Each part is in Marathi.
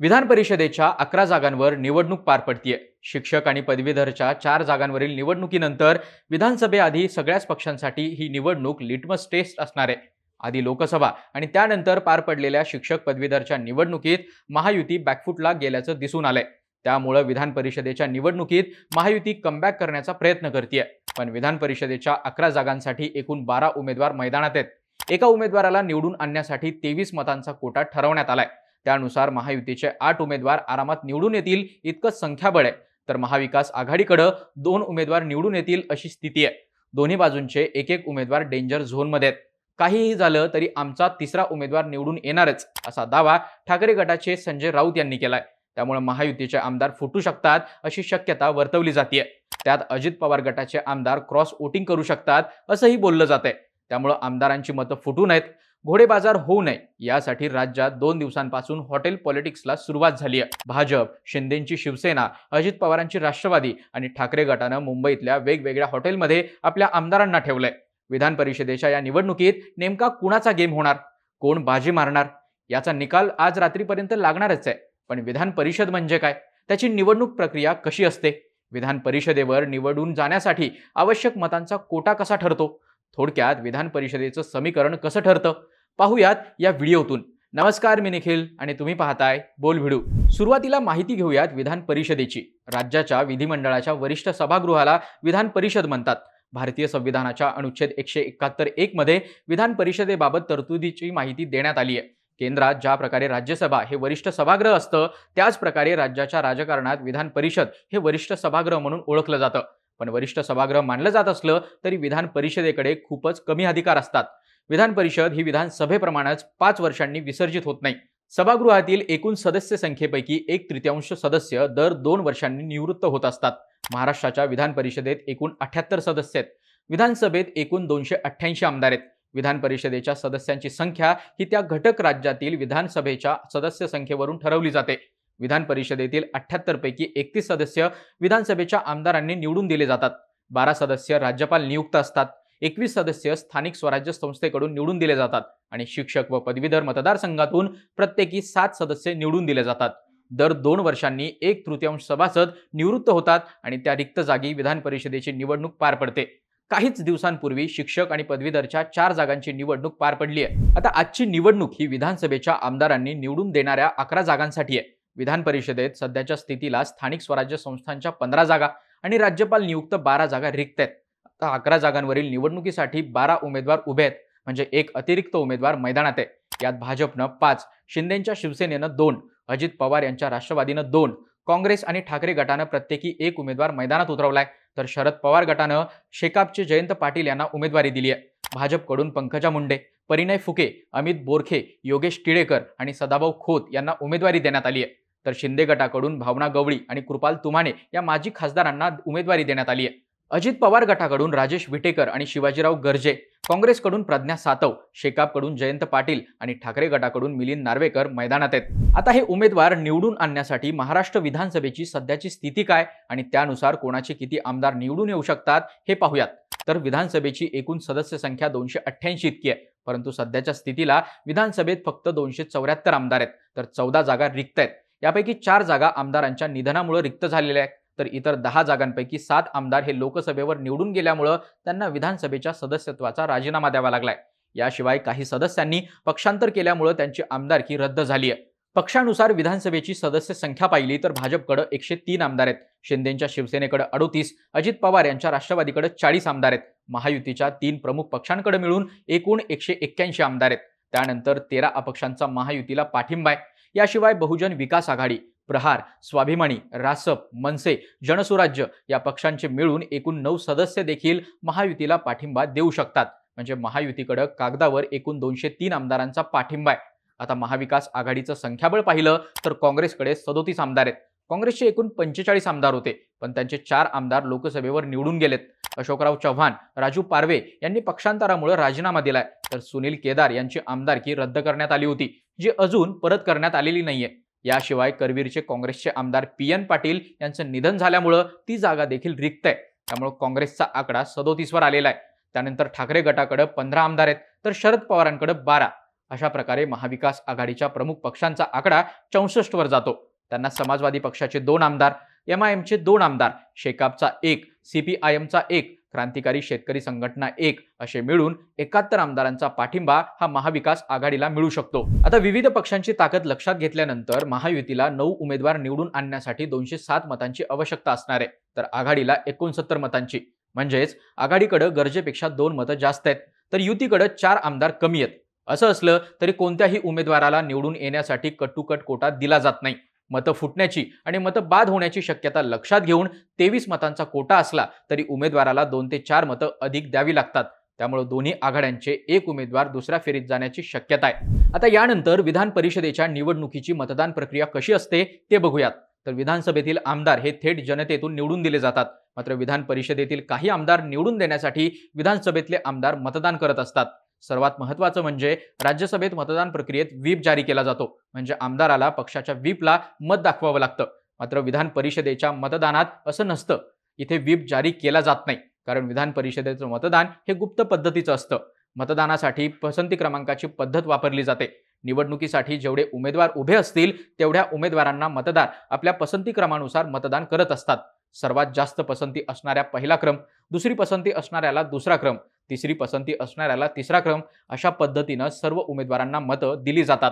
विधान परिषदेच्या अकरा जागांवर निवडणूक पार पडतीये. शिक्षक आणि पदवीधरच्या चार जागांवरील निवडणुकीनंतर विधानसभेआधी सगळ्याच पक्षांसाठी ही निवडणूक लिटमस टेस्ट असणार आहे. आधी लोकसभा आणि त्यानंतर पार पडलेल्या शिक्षक पदवीधरच्या निवडणुकीत महायुती बॅकफुटला गेल्याचं दिसून आलंय. त्यामुळं विधान परिषदेच्या निवडणुकीत महायुती कमबॅक करण्याचा प्रयत्न करते पण विधान परिषदेच्या अकरा जागांसाठी एकूण बारा उमेदवार मैदानात आहेत. एका उमेदवाराला निवडून आणण्यासाठी तेवीस मतांचा कोटा ठरवण्यात आलाय. त्यानुसार महायुतीचे आठ उमेदवार आरामात निवडून येतील इतकं संख्याबळ आहे. तर महाविकास आघाडीकडं दोन उमेदवार निवडून येतील अशी स्थिती आहे. दोन्ही बाजूंचे एक एक उमेदवार डेंजर झोनमध्ये आहेत. काहीही झालं तरी आमचा तिसरा उमेदवार निवडून येणारच असा दावा ठाकरे गटाचे संजय राऊत यांनी केलाय. त्यामुळे महायुतीचे आमदार फुटू शकतात अशी शक्यता वर्तवली जाते त्यात अजित पवार गटाचे आमदार क्रॉस वोटिंग करू शकतात असंही बोललं जात आहे त्यामुळं आमदारांची मतं फुटू नयेत. घोडेबाजार होऊ नये यासाठी राज्यात दोन दिवसांपासून हॉटेल पॉलिटिक्सला सुरुवात झाली आहे. भाजप शिंदेची शिवसेना अजित पवारांची राष्ट्रवादी आणि ठाकरे गटानं मुंबईतल्या वेगवेगळ्या हॉटेलमध्ये आपल्या आमदारांना ठेवलंय. विधान परिषदेच्या या निवडणुकीत नेमका कुणाचा गेम होणार? कोण बाजी मारणार? याचा निकाल आज रात्रीपर्यंत लागणारच आहे. पण विधान परिषद म्हणजे काय? त्याची निवडणूक प्रक्रिया कशी असते? विधान परिषदेवर निवडून जाण्यासाठी आवश्यक मतांचा कोटा कसा ठरतो? थोडक्यात विधान परिषदेचं समीकरण कसं ठरतं? पाहूयात या व्हिडिओतून. नमस्कार मी निखिल आणि तुम्ही पाहताय बोल भिडू सुरुवातीला माहिती घेऊयात विधान परिषदेची राज्याच्या विधिमंडळाच्या वरिष्ठ सभागृहाला विधान परिषद म्हणतात. भारतीय संविधानाच्या अनुच्छेद एकशे एकाहत्तर एक मध्ये विधान परिषदेबाबत तरतुदीची माहिती देण्यात आली आहे. केंद्रात ज्या प्रकारे राज्यसभा हे वरिष्ठ सभागृह असतं त्याच प्रकारे राज्याच्या राजकारणात विधान परिषद हे वरिष्ठ सभागृह म्हणून ओळखलं जातं. पण वरिष्ठ सभागृह मानलं जात असलं तरी विधान परिषदेकडे खूपच कमी अधिकार असतात. विधान परिषद ही विधानसभेप्रमाणेच पाच वर्षांनी विसर्जित होत नाही. सभागृहातील एकूण सदस्य संख्येपैकी एक तृतीयांश सदस्य दर दोन वर्षांनी निवृत्त होत असतात. महाराष्ट्राच्या विधान परिषदेत एकूण अठ्याहत्तर सदस्य आहेत. विधानसभेत एकूण दोनशे अठ्ठ्याऐंशी आमदार आहेत. विधान परिषदेच्या सदस्यांची संख्या ही त्या घटक राज्यातील विधानसभेच्या सदस्य संख्येवरून ठरवली जाते. विधान परिषदेतील अठ्ठ्याहत्तरपैकी एकतीस सदस्य विधानसभेच्या आमदारांनी निवडून दिले जातात. बारा सदस्य राज्यपाल नियुक्त असतात. एकवीस सदस्य स्थानिक स्वराज्य संस्थेकडून निवडून दिले जातात आणि शिक्षक व पदवीधर मतदारसंघातून प्रत्येकी सात सदस्य निवडून दिले जातात. दर दोन वर्षांनी एक तृतीयांश सभासद निवृत्त होतात आणि त्या रिक्त जागी विधान परिषदेची निवडणूक पार पडते. काहीच दिवसांपूर्वी शिक्षक आणि पदवीधरच्या चार जागांची निवडणूक पार पडली आहे आता आजची निवडणूक ही विधानसभेच्या आमदारांनी निवडून देणाऱ्या अकरा जागांसाठी आहे. विधान परिषदेत सध्याच्या स्थितीला स्थानिक स्वराज्य संस्थांच्या पंधरा जागा आणि राज्यपाल नियुक्त बारा जागा रिक्त आहेत. आता अकरा जागांवरील निवडणुकीसाठी बारा उमेदवार उभे आहेत. म्हणजे एक अतिरिक्त उमेदवार मैदानात आहे. यात भाजपनं पाच शिंदेच्या शिवसेनेनं दोन अजित पवार यांच्या राष्ट्रवादीनं दोन काँग्रेस आणि ठाकरे गटानं प्रत्येकी एक उमेदवार मैदानात उतरवलाय. तर शरद पवार गटानं शेकापचे जयंत पाटील यांना उमेदवारी दिली आहे. भाजपकडून पंकजा मुंडे परिणय फुके अमित बोरखे योगेश टिळेकर आणि सदाभाऊ खोत यांना उमेदवारी देण्यात आली आहे. तर शिंदे गटाकडून भावना गवळी आणि कृपाल तुमाने या माजी खासदारांना उमेदवारी देण्यात आली आहे. अजित पवार गटाकडून राजेश विटेकर आणि शिवाजीराव गर्जे काँग्रेसकडून प्रज्ञा सातव शेकापकडून जयंत पाटील आणि ठाकरे गटाकडून मिलिंद नार्वेकर मैदानात आहेत. आता हे उमेदवार निवडून आणण्यासाठी महाराष्ट्र विधानसभेची सध्याची स्थिती काय आणि त्यानुसार कोणाचे किती आमदार निवडून येऊ शकतात हे पाहूयात. तर विधानसभेची एकूण सदस्य संख्या दोनशे अठ्ठ्याऐंशी इतकी आहे. परंतु सध्याच्या स्थितीला विधानसभेत फक्त दोनशे चौऱ्याहत्तर आमदार आहेत. तर चौदा जागा रिक्त आहेत. यापैकी चार जागा आमदारांच्या निधनामुळे रिक्त झालेल्या आहेत. तर इतर दहा जागांपैकी सात आमदार हे लोकसभेवर निवडून गेल्यामुळं त्यांना विधानसभेच्या सदस्यत्वाचा राजीनामा द्यावा लागलाय. याशिवाय काही सदस्यांनी पक्षांतर केल्यामुळं त्यांची आमदारकी रद्द झाली आहे पक्षानुसार विधानसभेची सदस्य संख्या पाहिली तर भाजपकडे एकशे तीन आमदार आहेत. शिंदेच्या शिवसेनेकडे अडोतीस अजित पवार यांच्या राष्ट्रवादीकडे चाळीस आमदार आहेत. महायुतीच्या तीन प्रमुख पक्षांकडे मिळून एकूण एकशे एक्क्याऐंशी आमदार आहेत. त्यानंतर तेरा अपक्षांचा महायुतीला पाठिंबा आहे. याशिवाय बहुजन विकास आघाडी प्रहार स्वाभिमानी रासप मनसे जनसुराज्य या पक्षांचे मिळून एकूण नऊ सदस्य देखील महायुतीला पाठिंबा देऊ शकतात. म्हणजे महायुतीकडे कागदावर एकूण दोनशे तीन आमदारांचा पाठिंबा आहे. आता महाविकास आघाडीचं संख्याबळ पाहिलं तर काँग्रेसकडे सदोतीस आमदार आहेत. काँग्रेसचे एकूण पंचेचाळीस आमदार होते पण त्यांचे चार आमदार लोकसभेवर निवडून गेलेत. अशोकराव चव्हाण राजू पारवे यांनी पक्षांतरामुळे राजीनामा दिलाय. तर सुनील केदार यांची आमदारकी रद्द करण्यात आली होती जी अजून परत करण्यात आलेली नाहीये. याशिवाय करवीरचे काँग्रेसचे आमदार पी एन पाटील यांचं निधन झाल्यामुळं ती जागा देखील रिक्त आहे. त्यामुळे काँग्रेसचा आकडा सदोतीसवर आलेला आहे. त्यानंतर ठाकरे गटाकडे पंधरा आमदार आहेत तर शरद पवारांकडे बारा. अशा प्रकारे महाविकास आघाडीच्या प्रमुख पक्षांचा आकडा चौसष्टवर जातो. त्यांना समाजवादी पक्षाचे दोन आमदार एम आय एमचे दोन आमदार शेकापचा एक सीपीआयएमचा एक क्रांतिकारी शेतकरी संघटना एक असे मिळून एकाहत्तर आमदारांचा पाठिंबा हा महाविकास आघाडीला मिळू शकतो. आता विविध पक्षांची ताकद लक्षात घेतल्यानंतर महायुतीला नऊ उमेदवार निवडून आणण्यासाठी दोनशे सात मतांची आवश्यकता असणार आहे. तर आघाडीला एकोणसत्तर मतांची. म्हणजेच आघाडीकडे गरजेपेक्षा दोन मतं जास्त आहेत. तर युतीकडे चार आमदार कमी आहेत. असं असलं तरी कोणत्याही उमेदवाराला निवडून येण्यासाठी कट्टुकट कोटा दिला जात नाही. मतं फुटण्याची आणि मतं बाद होण्याची शक्यता लक्षात घेऊन तेवीस मतांचा कोटा असला तरी उमेदवाराला दोन ते चार मतं अधिक द्यावी लागतात. त्यामुळे दोन्ही आघाड्यांचे एक उमेदवार दुसऱ्या फेरीत जाण्याची शक्यता आहे. आता यानंतर विधान परिषदेच्या निवडणुकीची मतदान प्रक्रिया कशी असते ते बघूयात. तर विधानसभेतील आमदार हे थेट जनतेतून निवडून दिले जातात. मात्र विधान परिषदेतील काही आमदार निवडून देण्यासाठी विधानसभेतले आमदार मतदान करत असतात. सर्वात महत्वाचं म्हणजे राज्यसभेत मतदान प्रक्रियेत व्हीप जारी केला जातो. म्हणजे आमदाराला पक्षाच्या व्हीपला मत दाखवावं लागतं. मात्र विधान परिषदेच्या मतदानात असं नसतं. इथे व्हीप जारी केला जात नाही. कारण विधान परिषदेचं मतदान हे गुप्त पद्धतीचं असतं. मतदानासाठी पसंती क्रमांकाची पद्धत वापरली जाते. निवडणुकीसाठी जेवढे उमेदवार उभे असतील तेवढ्या उमेदवारांना मतदार आपल्या पसंती क्रमानुसार मतदान करत असतात. सर्वात जास्त पसंती असणाऱ्या पहिला क्रम दुसरी पसंती असणाऱ्याला दुसरा क्रम तिसरी पसंती असणाऱ्याला तिसरा क्रम अशा पद्धतीनं सर्व उमेदवारांना मतं दिली जातात.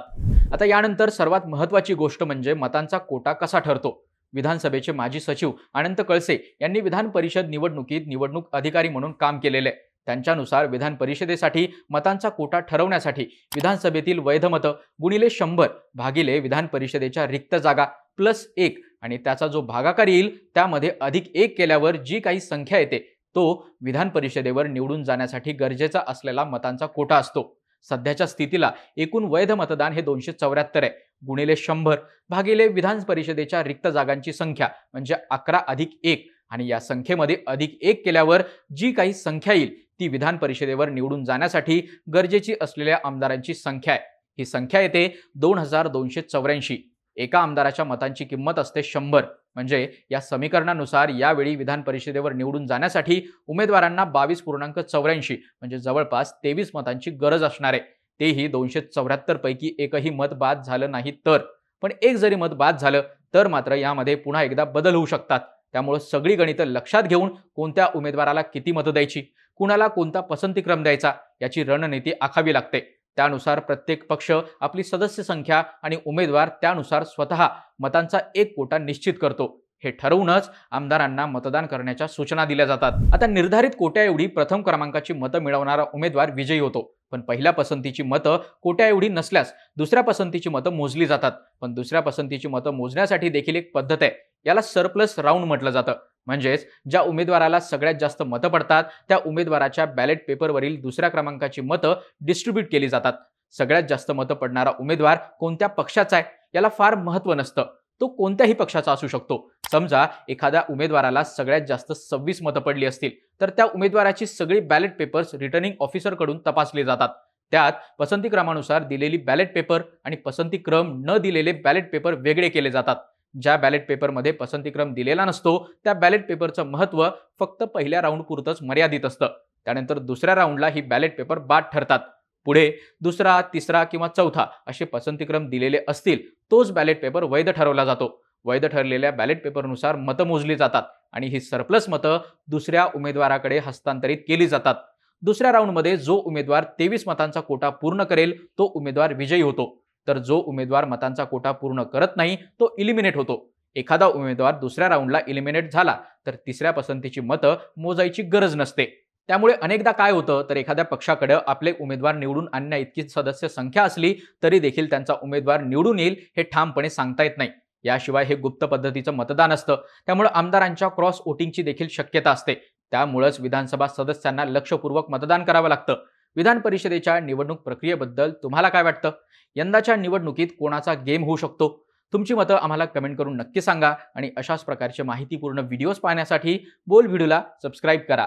आता यानंतर सर्वात महत्वाची गोष्ट म्हणजे मतांचा कोटा कसा ठरतो? विधानसभेचे माजी सचिव अनंत कळसे यांनी विधान परिषद निवडणुकीत निवडणूक अधिकारी म्हणून काम केलेले. आहे त्यांच्यानुसार विधान परिषदेसाठी मतांचा कोटा ठरवण्यासाठी विधानसभेतील वैध मतं गुणिले शंभर भागिले विधान परिषदेच्या रिक्त जागा प्लस एक आणि त्याचा जो भागाकार येईल त्यामध्ये अधिक एक केल्यावर जी काही संख्या येते तो विधान परिषदेवर निवडून जाण्यासाठी गरजेचा असलेला मतांचा कोटा असतो. सध्याच्या स्थितीला एकूण वैध मतदान हे दोनशे चौऱ्याहत्तर आहे. गुणिले शंभर भागिले विधान परिषदेच्या रिक्त जागांची संख्या म्हणजे अकरा अधिक एक आणि या संख्येमध्ये अधिक एक केल्यावर जी काही संख्या येईल ती विधान परिषदेवर निवडून जाण्यासाठी गरजेची असलेल्या आमदारांची संख्या आहे. ही संख्या येते दोन हजार दोनशे चौऱ्याऐंशी. एका आमदाराच्या मतांची किंमत असते शंभर. म्हणजे या समीकरणानुसार यावेळी विधान परिषदेवर निवडून जाण्यासाठी उमेदवारांना बावीस पूर्णांक चौऱ्याऐंशी म्हणजे जवळपास तेवीस मतांची गरज असणार. आहे तेही दोनशे चौऱ्याहत्तर पैकी एकही मत बाद झालं नाही तर. पण एक जरी मत बाद झालं तर मात्र यामध्ये पुन्हा एकदा बदल होऊ शकतात. त्यामुळे सगळी गणितं लक्षात घेऊन कोणत्या उमेदवाराला किती मतं द्यायची? कुणाला कोणता पसंतीक्रम द्यायचा? याची रणनीती आखावी लागते. त्यानुसार प्रत्येक पक्ष आपली सदस्य संख्या आणि उमेदवार त्यानुसार स्वतः मतांचा एक कोटा निश्चित करतो. हे ठरवूनच आमदारांना मतदान करण्याच्या सूचना दिल्या जातात. आता निर्धारित कोट्या एवढी प्रथम क्रमांकाची मतं मिळवणारा उमेदवार विजयी होतो. पण पहिल्या पसंतीची मतं कोट्या एवढी नसल्यास दुसऱ्या पसंतीची मतं मोजली जातात. पण दुसऱ्या पसंतीची मतं मोजण्यासाठी देखील एक पद्धत आहे. याला सरप्लस राऊंड म्हटलं जातं. म्हणजेच ज्या उमेदवाराला सगळ्यात जास्त मतं पडतात त्या उमेदवाराच्या बॅलेट पेपरवरील दुसऱ्या क्रमांकाची मतं डिस्ट्रीब्यूट केली जातात. सगळ्यात जास्त मतं पडणारा उमेदवार कोणत्या पक्षाचा आहे याला फार महत्त्व नसतं. तो कोणत्याही पक्षाचा असू शकतो. समजा एखाद्या उमेदवाराला सगळ्यात जास्त सव्वीस मतं पडली असतील तर त्या उमेदवाराची सगळी बॅलेट पेपर्स रिटर्निंग ऑफिसरकडून तपासली जातात. त्यात पसंती क्रमानुसार दिलेली बॅलेट पेपर आणि पसंती क्रम न दिलेले बॅलेट पेपर वेगळे केले जातात. ज्या बॅलेट पेपरमध्ये पसंतीक्रम दिलेला नसतो त्या बॅलेट पेपरचं महत्त्व फक्त पहिल्या राऊंडपुरतंच मर्यादित असतं. त्यानंतर दुसऱ्या राऊंडला ही बॅलेट पेपर बाद ठरतात. पुढे दुसरा तिसरा किंवा चौथा असे पसंतीक्रम दिलेले असतील तोच बॅलेट पेपर वैध ठरवला जातो. वैध ठरलेल्या बॅलेट पेपरनुसार मतं मोजली जातात आणि ही सरप्लस मतं दुसऱ्या उमेदवाराकडे हस्तांतरित केली जातात. दुसऱ्या राऊंडमध्ये जो उमेदवार तेवीस मतांचा कोटा पूर्ण करेल तो उमेदवार विजयी होतो. तर जो उमेदवार मतांचा कोटा पूर्ण करत नाही तो इलिमिनेट होतो. एखादा उमेदवार दुसऱ्या राऊंडला इलिमिनेट झाला तर तिसऱ्या पसंतीची मतं मोजायची गरज नसते. त्यामुळे अनेकदा काय होतं तर एखाद्या पक्षाकडे आपले उमेदवार निवडून आणण्या इतकी सदस्य संख्या असली तरी देखील त्यांचा उमेदवार निवडून येईल हे ठामपणे सांगता येत नाही. याशिवाय हे गुप्त पद्धतीचं मतदान असतं. त्यामुळे आमदारांच्या क्रॉस वोटिंगची देखील शक्यता असते. त्यामुळेच विधानसभा सदस्यांना लक्षपूर्वक मतदान करावं लागतं. विधान परिषदेच्या निवडणूक प्रक्रियेबद्दल तुम्हाला काय वाटतं? यंदाच्या निवडणुकीत कोणाचा गेम होऊ शकतो? तुमची मतं आम्हाला कमेंट करून नक्की सांगा आणि अशाच प्रकारचे माहितीपूर्ण व्हिडिओज पाहण्यासाठी बोल व्हिडिओला सबस्क्राईब करा.